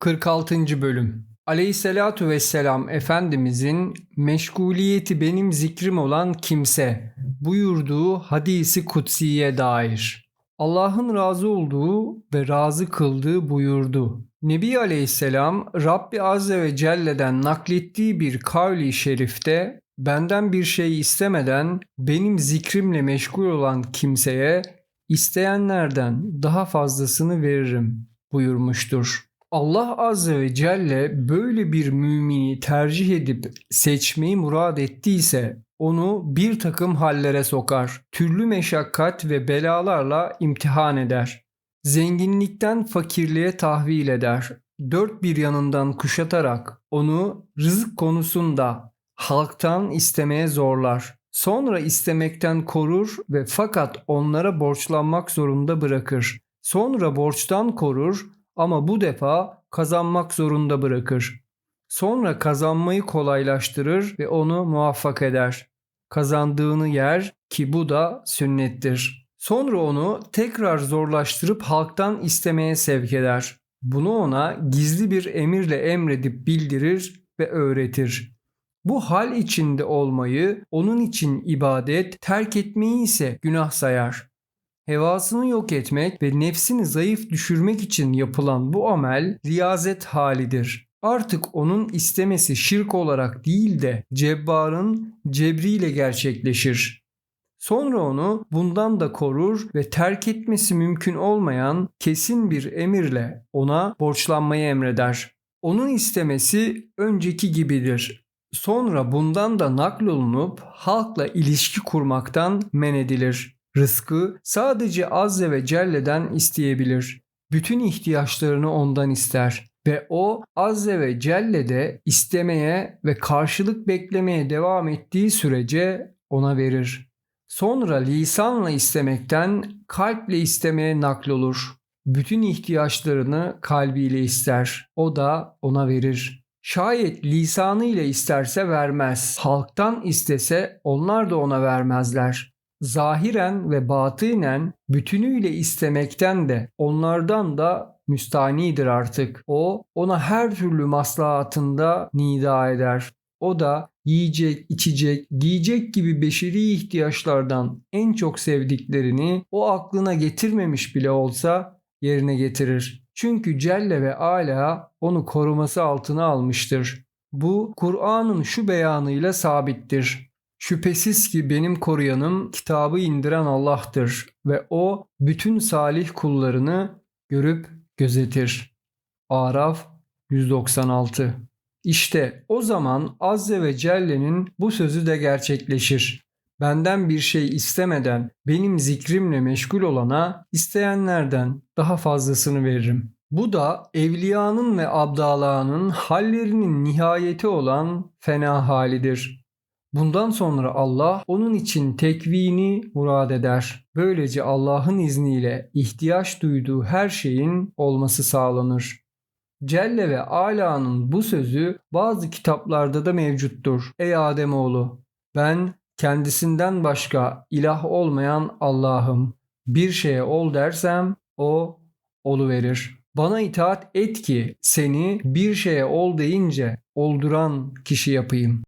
46. Bölüm Aleyhisselatu vesselam Efendimizin meşguliyeti benim zikrim olan kimse buyurduğu hadisi kutsiye dair. Allah'ın razı olduğu ve razı kıldığı buyurdu. Nebi Aleyhisselam Rabbi Azze ve Celle'den naklettiği bir kavli şerifte benden bir şey istemeden benim zikrimle meşgul olan kimseye isteyenlerden daha fazlasını veririm buyurmuştur. Allah Azze ve Celle böyle bir mümini tercih edip seçmeyi murad ettiyse onu bir takım hallere sokar. Türlü meşakkat ve belalarla imtihan eder. Zenginlikten fakirliğe tahvil eder. Dört bir yanından kuşatarak onu rızık konusunda halktan istemeye zorlar. Sonra istemekten korur ve fakat onlara borçlanmak zorunda bırakır. Sonra borçtan korur ama bu defa kazanmak zorunda bırakır. Sonra kazanmayı kolaylaştırır ve onu muvaffak eder. Kazandığını yer ki bu da sünnettir. Sonra onu tekrar zorlaştırıp halktan istemeye sevk eder. Bunu ona gizli bir emirle emredip bildirir ve öğretir. Bu hal içinde olmayı onun için ibadet, terk etmeyi ise günah sayar. Hevasını yok etmek ve nefsini zayıf düşürmek için yapılan bu amel riyazet halidir. Artık onun istemesi şirk olarak değil de cebbarın cebriyle gerçekleşir. Sonra onu bundan da korur ve terk etmesi mümkün olmayan kesin bir emirle ona borçlanmayı emreder. Onun istemesi önceki gibidir. Sonra bundan da naklolunup halkla ilişki kurmaktan men edilir. Rızkı sadece Azze ve Celle'den isteyebilir. Bütün ihtiyaçlarını ondan ister ve o Azze ve Celle'de istemeye ve karşılık beklemeye devam ettiği sürece ona verir. Sonra lisanla istemekten kalple istemeye naklolur. Bütün ihtiyaçlarını kalbiyle ister. O da ona verir. Şayet lisanı ile isterse vermez. Halktan istese onlar da ona vermezler. Zahiren ve batinen bütünüyle istemekten de onlardan da müstanidir artık. O ona her türlü maslahatında nida eder. O da yiyecek, içecek, giyecek gibi beşeri ihtiyaçlardan en çok sevdiklerini o aklına getirmemiş bile olsa yerine getirir. Çünkü Celle ve Ala onu koruması altına almıştır. Bu Kur'an'ın şu beyanıyla sabittir. Şüphesiz ki benim koruyanım kitabı indiren Allah'tır ve o bütün salih kullarını görüp gözetir. Araf 196 İşte o zaman Azze ve Celle'nin bu sözü de gerçekleşir. Benden bir şey istemeden benim zikrimle meşgul olana isteyenlerden daha fazlasını veririm. Bu da evliyanın ve abdalağının hallerinin nihayeti olan fena halidir. Bundan sonra Allah onun için tekvini murad eder. Böylece Allah'ın izniyle ihtiyaç duyduğu her şeyin olması sağlanır. Celle ve Ala'nın bu sözü bazı kitaplarda da mevcuttur. Ey Ademoğlu ben kendisinden başka ilah olmayan Allah'ım. Bir şeye ol dersem o olu verir. Bana itaat et ki seni bir şeye ol deyince olduran kişi yapayım.